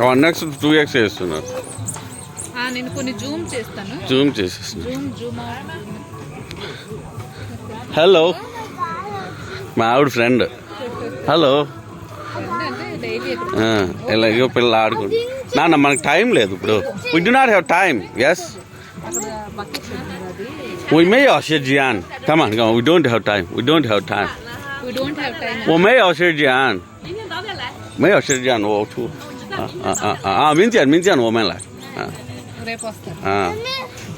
One X two X చేస్తున్నారు. నేను కొన్ని జూమ్ చేస్తాను. హలో మా ఆవిడ ఫ్రెండ్ హలో ఇలాగో పిల్లలు ఆడుకుంటు నాన్న మనకు టైం లేదు ఇప్పుడు. We do not have time yes we May Asher Zion come on come on we don't have time we don't have time oh May Asher Zion May Asher Zion oh too మించాను మించాను women lock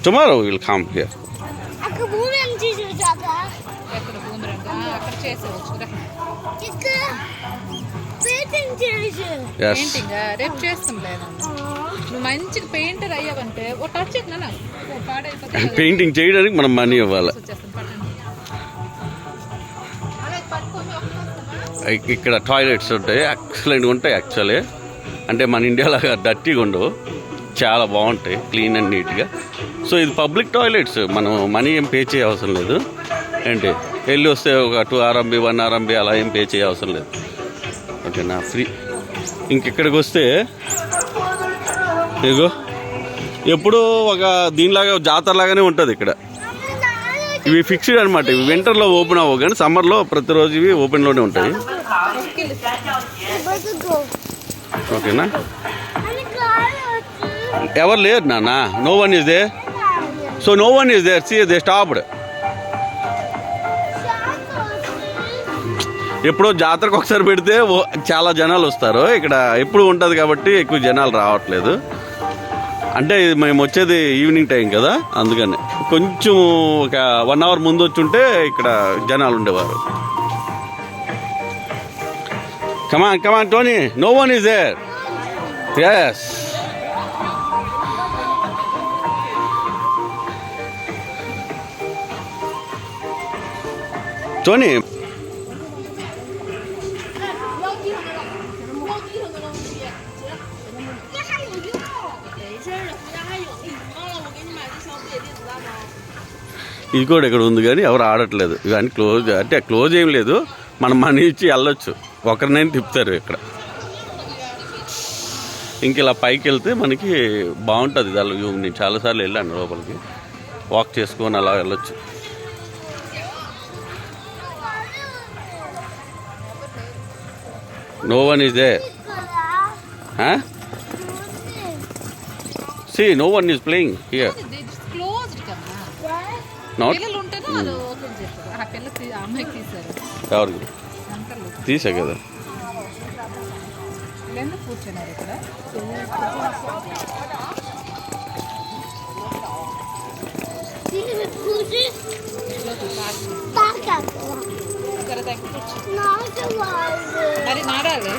tomorrow will come here painting చేయడానికి మనం money ఇవ్వాలి ఇక్కడ toilets ఉంటాయి ఎక్సలెంట్గా ఉంటాయి actually అంటే మన ఇండియాలాగా డర్టీగా ఉండవు. చాలా బాగుంటాయి క్లీన్ అండ్ నీట్గా సో ఇది పబ్లిక్ టాయిలెట్స్ మనం మనీ ఏం పే చేయ అవసరం లేదు. ఏంటి? వెళ్ళి వస్తే ఒక టూ ఆర్ఎంబి వన్ ఆర్ఎంబి అలా ఏం పే చేయ అవసరం లేదు. ఓకేనా ఫ్రీ ఇంకెక్కడికి వస్తే ఇగో ఎప్పుడూ ఒక దీనిలాగా జాతరలాగానే ఉంటుంది ఇక్కడ. ఇవి ఫిక్స్డ్ అనమాట ఇవి వింటర్లో ఓపెన్ అవ్వవు కానీ సమ్మర్లో ప్రతిరోజు ఇవి ఓపెన్లోనే ఉంటాయి. ఓకేనా? ఎవరు లేరు నాన్న. No one is there so no one is there see they stopped ఎప్పుడో జాతరకు ఒకసారి పెడితే చాలా జనాలు వస్తారు. ఇక్కడ ఎప్పుడు ఉంటుంది కాబట్టి ఎక్కువ జనాలు రావట్లేదు. అంటే ఇది మేము వచ్చేది ఈవినింగ్ టైం కదా అందుకని. కొంచెం ఒక వన్ అవర్ ముందు వచ్చి ఉంటే ఇక్కడ జనాలు ఉండేవారు. Come on, come on, Tony. No one is there. Yes. Tony. ఇది కూడా ఇక్కడ ఉంది కానీ ఎవరు ఆడట్లేదు ఇవన్నీ క్లోజ్ అంటే క్లోజ్ ఏం లేదు మనం మనీ ఇచ్చి వెళ్ళొచ్చు ఒకరినైనా తిప్పుతారు ఇక్కడ. ఇంక ఇలా పైకి వెళ్తే మనకి బాగుంటుంది ఇది అలా నేను చాలాసార్లు వెళ్ళాను లోపలికి. వాక్ చేసుకొని అలా వెళ్ళొచ్చు. No one is there see no one is playing here not ఎవరికి? తీసా కదా ఎందుకు కూర్చున్నారు ఇక్కడ దీని కూసి లోపల పార్క్ తాకాలి ఇక్కడ దగ్గర కూర్చో నాకు వాళ్ళు మరి నాడాలి